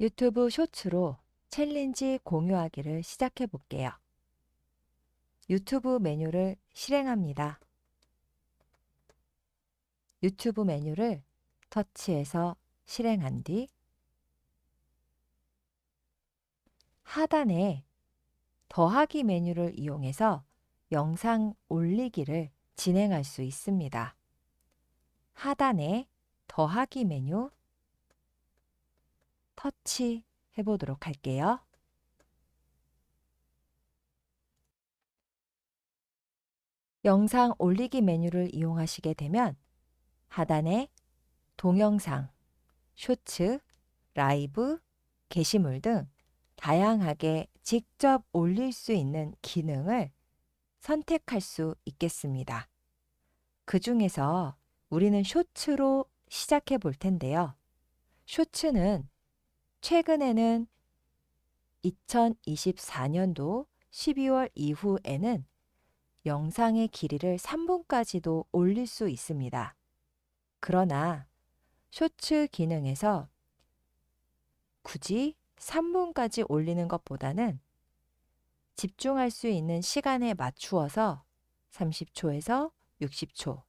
유튜브 쇼츠로 챌린지 공유하기를 시작해 볼게요. 유튜브 메뉴를 실행합니다. 유튜브 메뉴를 터치해서 실행한 뒤 하단에 더하기 메뉴를 이용해서 영상 올리기를 진행할 수 있습니다. 하단에 더하기 메뉴 터치 해보도록 할게요. 영상 올리기 메뉴를 이용하시게 되면 하단에 동영상, 쇼츠, 라이브, 게시물 등 다양하게 직접 올릴 수 있는 기능을 선택할 수 있겠습니다. 그 중에서 우리는 쇼츠로 시작해 볼 텐데요. 쇼츠는 최근에는 2024년도 12월 이후에는 영상의 길이를 3분까지도 올릴 수 있습니다. 그러나 쇼츠 기능에서 굳이 3분까지 올리는 것보다는 집중할 수 있는 시간에 맞추어서 30초에서 60초,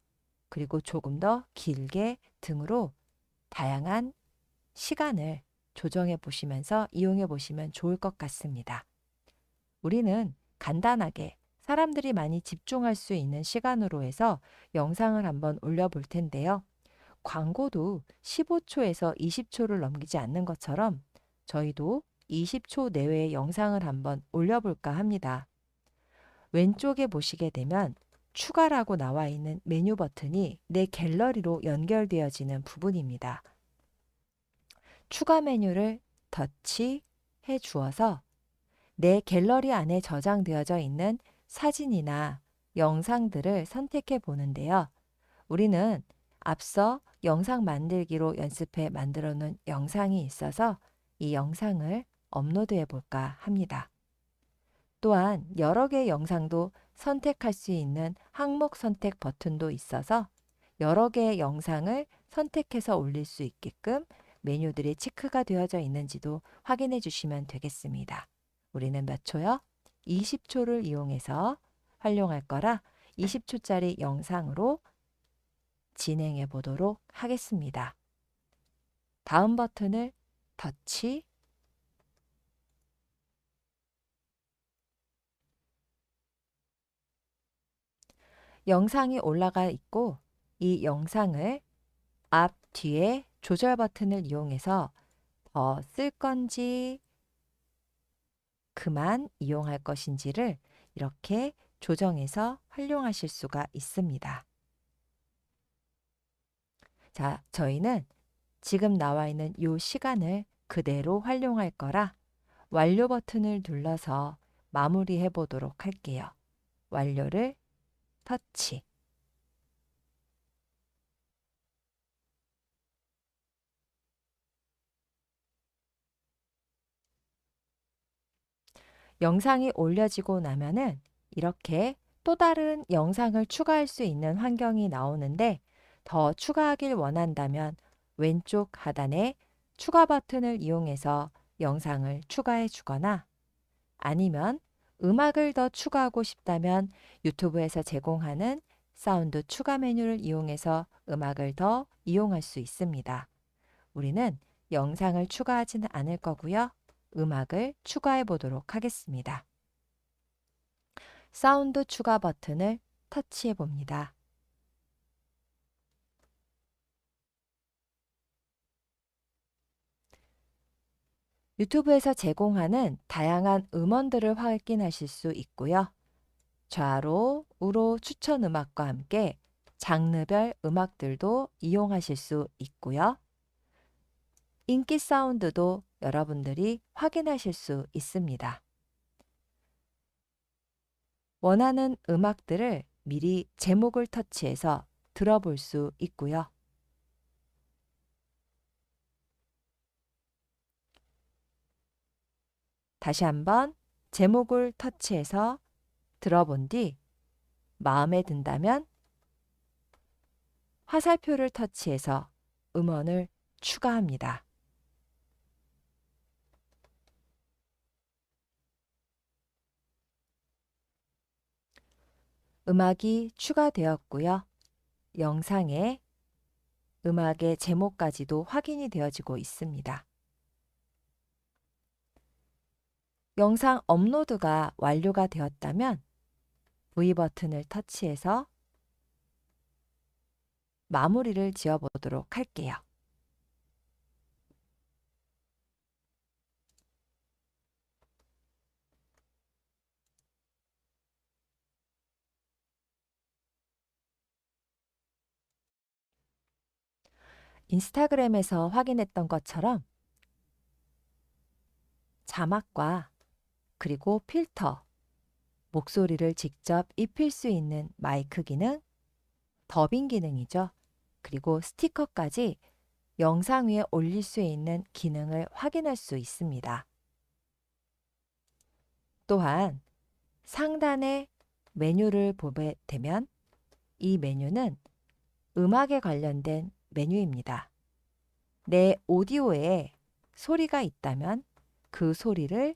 그리고 조금 더 길게 등으로 다양한 시간을 조정해 보시면서 이용해 보시면 좋을 것 같습니다. 우리는 간단하게 사람들이 많이 집중할 수 있는 시간으로 해서 영상을 한번 올려볼 텐데요. 광고도 15초에서 20초를 넘기지 않는 것처럼 저희도 20초 내외의 영상을 한번 올려볼까 합니다. 왼쪽에 보시게 되면 추가라고 나와 있는 메뉴 버튼이 내 갤러리로 연결되어지는 부분입니다. 추가 메뉴를 터치해 주어서 내 갤러리 안에 저장되어져 있는 사진이나 영상들을 선택해 보는데요. 우리는 앞서 영상 만들기로 연습해 만들어 놓은 영상이 있어서 이 영상을 업로드해 볼까 합니다. 또한 여러 개의 영상도 선택할 수 있는 항목 선택 버튼도 있어서 여러 개의 영상을 선택해서 올릴 수 있게끔 메뉴들이 체크가 되어져 있는지도 확인해 주시면 되겠습니다. 우리는 몇 초요? 20초를 이용해서 활용할 거라 20초짜리 영상으로 진행해 보도록 하겠습니다. 다음 버튼을 터치 영상이 올라가 있고 이 영상을 앞, 뒤에 조절 버튼을 이용해서 더 쓸 건지 그만 이용할 것인지를 이렇게 조정해서 활용하실 수가 있습니다. 자, 저희는 지금 나와 있는 이 시간을 그대로 활용할 거라 완료 버튼을 눌러서 마무리해 보도록 할게요. 완료를 터치. 영상이 올려지고 나면은 이렇게 또 다른 영상을 추가할 수 있는 환경이 나오는데 더 추가하길 원한다면 왼쪽 하단에 추가 버튼을 이용해서 영상을 추가해 주거나 아니면 음악을 더 추가하고 싶다면 유튜브에서 제공하는 사운드 추가 메뉴를 이용해서 음악을 더 이용할 수 있습니다. 우리는 영상을 추가하지는 않을 거고요. 음악을 추가해 보도록 하겠습니다. 사운드 추가 버튼을 터치해 봅니다. 유튜브에서 제공하는 다양한 음원들을 확인하실 수 있고요. 좌로, 우로 추천 음악과 함께 장르별 음악들도 이용하실 수 있고요. 인기 사운드도 여러분들이 확인하실 수 있습니다. 원하는 음악들을 미리 제목을 터치해서 들어볼 수 있고요. 다시 한번 제목을 터치해서 들어본 뒤 마음에 든다면 화살표를 터치해서 음원을 추가합니다. 음악이 추가되었고요. 영상에 음악의 제목까지도 확인이 되어지고 있습니다. 영상 업로드가 완료가 되었다면 V 버튼을 터치해서 마무리를 지어 보도록 할게요. 인스타그램에서 확인했던 것처럼 자막과 그리고 필터, 목소리를 직접 입힐 수 있는 마이크 기능, 더빙 기능이죠. 그리고 스티커까지 영상 위에 올릴 수 있는 기능을 확인할 수 있습니다. 또한 상단에 메뉴를 보게 되면 이 메뉴는 음악에 관련된 메뉴입니다. 내 오디오에 소리가 있다면 그 소리를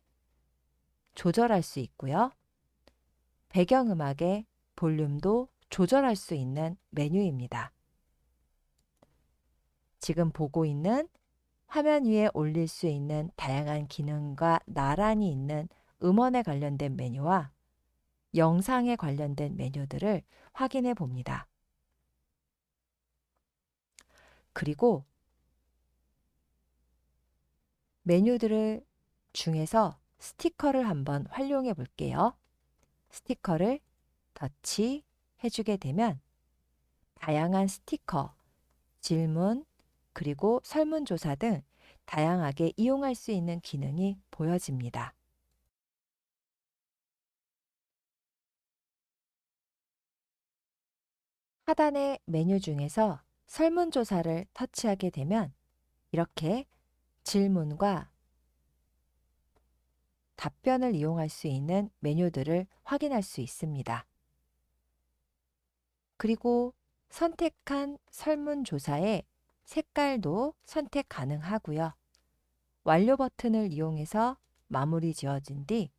조절할 수 있고요. 배경음악의 볼륨도 조절할 수 있는 메뉴입니다. 지금 보고 있는 화면 위에 올릴 수 있는 다양한 기능과 나란히 있는 음원에 관련된 메뉴와 영상에 관련된 메뉴들을 확인해 봅니다. 그리고 메뉴들을 중에서 스티커를 한번 활용해 볼게요. 스티커를 터치 해주게 되면 다양한 스티커, 질문, 그리고 설문조사 등 다양하게 이용할 수 있는 기능이 보여집니다. 하단의 메뉴 중에서 설문조사를 터치하게 되면 이렇게 질문과 답변을 이용할 수 있는 메뉴들을 확인할 수 있습니다. 그리고 선택한 설문조사의 색깔도 선택 가능하고요. 완료 버튼을 이용해서 마무리 지어진 뒤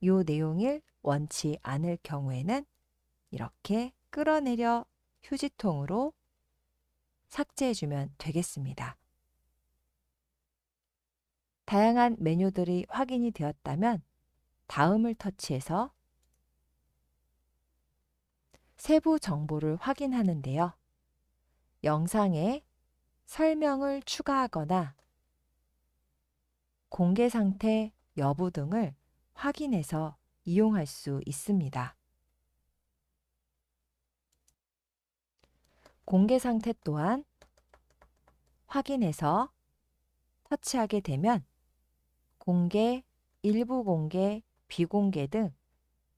이 내용을 원치 않을 경우에는 이렇게 끌어내려 휴지통으로 삭제해주면 되겠습니다. 다양한 메뉴들이 확인이 되었다면 다음을 터치해서 세부 정보를 확인하는데요. 영상에 설명을 추가하거나 공개 상태 여부 등을 확인해서 이용할 수 있습니다. 공개 상태 또한 확인해서 터치하게 되면 공개, 일부 공개, 비공개 등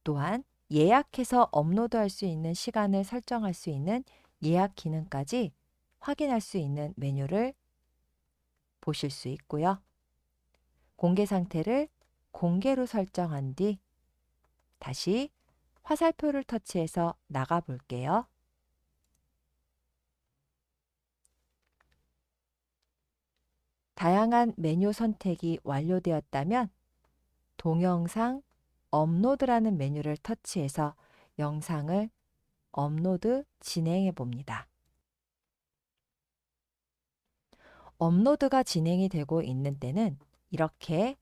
또한 예약해서 업로드할 수 있는 시간을 설정할 수 있는 예약 기능까지 확인할 수 있는 메뉴를 보실 수 있고요. 공개 상태를 공개로 설정한 뒤 다시 화살표를 터치해서 나가 볼게요. 다양한 메뉴 선택이 완료되었다면 동영상 업로드라는 메뉴를 터치해서 영상을 업로드 진행해 봅니다. 업로드가 진행이 되고 있는 때는 이렇게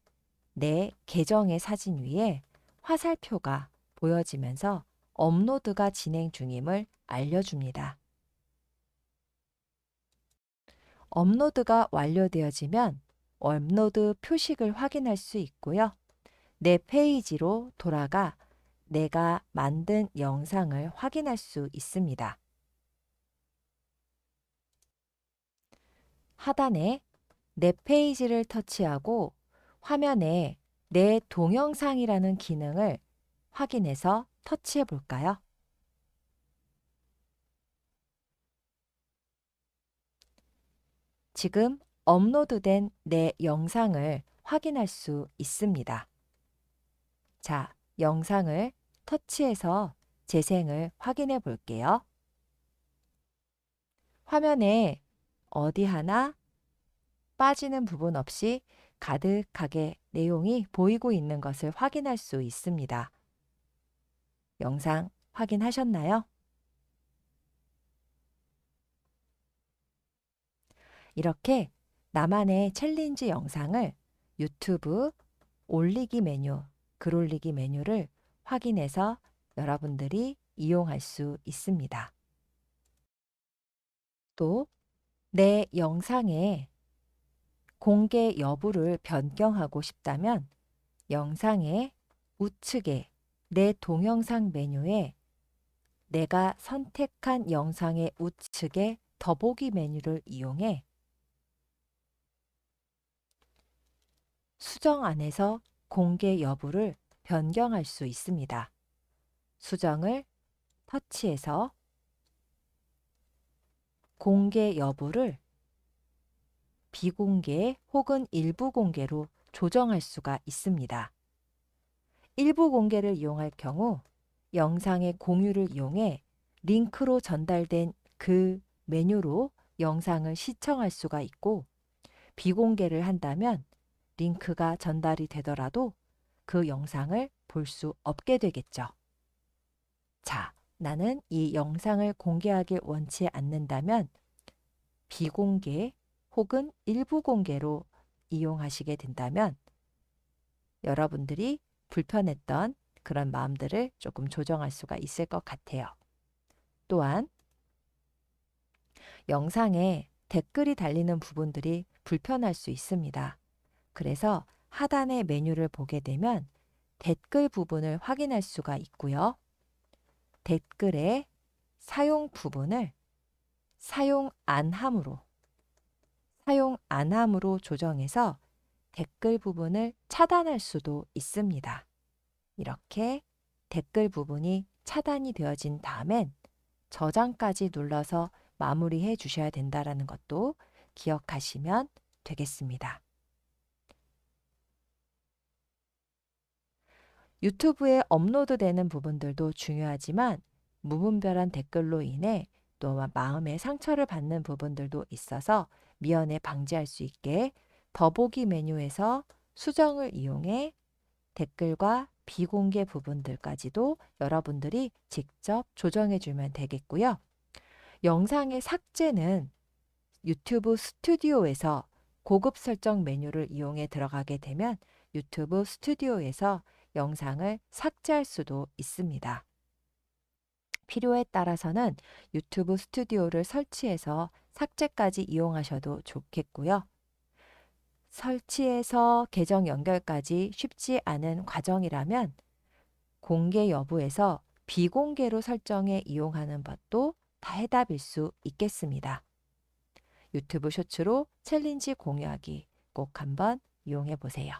내 계정의 사진 위에 화살표가 보여지면서 업로드가 진행 중임을 알려줍니다. 업로드가 완료되어지면 업로드 표식을 확인할 수 있고요. 내 페이지로 돌아가 내가 만든 영상을 확인할 수 있습니다. 하단에 내 페이지를 터치하고 화면에 내 동영상이라는 기능을 확인해서 터치해 볼까요? 지금 업로드된 내 영상을 확인할 수 있습니다. 자, 영상을 터치해서 재생을 확인해 볼게요. 화면에 어디 하나 빠지는 부분 없이 가득하게 내용이 보이고 있는 것을 확인할 수 있습니다. 영상 확인하셨나요? 이렇게 나만의 챌린지 영상을 유튜브 올리기 메뉴, 글 올리기 메뉴를 확인해서 여러분들이 이용할 수 있습니다. 또 내 영상의 공개 여부를 변경하고 싶다면 영상의 우측에 내 동영상 메뉴에 내가 선택한 영상의 우측에 더보기 메뉴를 이용해 수정 안에서 공개 여부를 변경할 수 있습니다. 수정을 터치해서 공개 여부를 비공개 혹은 일부 공개로 조정할 수가 있습니다. 일부 공개를 이용할 경우 영상의 공유를 이용해 링크로 전달된 그 메뉴로 영상을 시청할 수가 있고 비공개를 한다면 링크가 전달이 되더라도 그 영상을 볼 수 없게 되겠죠. 자, 나는 이 영상을 공개하길 원치 않는다면 비공개 혹은 일부 공개로 이용하시게 된다면 여러분들이 불편했던 그런 마음들을 조금 조정할 수가 있을 것 같아요. 또한 영상에 댓글이 달리는 부분들이 불편할 수 있습니다. 그래서 하단의 메뉴를 보게 되면 댓글 부분을 확인할 수가 있고요. 댓글의 사용 부분을 사용 안 함으로 사용 안 함으로 조정해서 댓글 부분을 차단할 수도 있습니다. 이렇게 댓글 부분이 차단이 되어진 다음엔 저장까지 눌러서 마무리해 주셔야 된다라는 것도 기억하시면 되겠습니다. 유튜브에 업로드되는 부분들도 중요하지만 무분별한 댓글로 인해 또 마음의 상처를 받는 부분들도 있어서 미연에 방지할 수 있게 더보기 메뉴에서 수정을 이용해 댓글과 비공개 부분들까지도 여러분들이 직접 조정해 주면 되겠고요. 영상의 삭제는 유튜브 스튜디오에서 고급 설정 메뉴를 이용해 들어가게 되면 유튜브 스튜디오에서 영상을 삭제할 수도 있습니다. 필요에 따라서는 유튜브 스튜디오를 설치해서 삭제까지 이용하셔도 좋겠고요. 설치해서 계정 연결까지 쉽지 않은 과정이라면 공개 여부에서 비공개로 설정해 이용하는 것도 다 해답일 수 있겠습니다. 유튜브 쇼츠로 챌린지 공유하기 꼭 한번 이용해 보세요.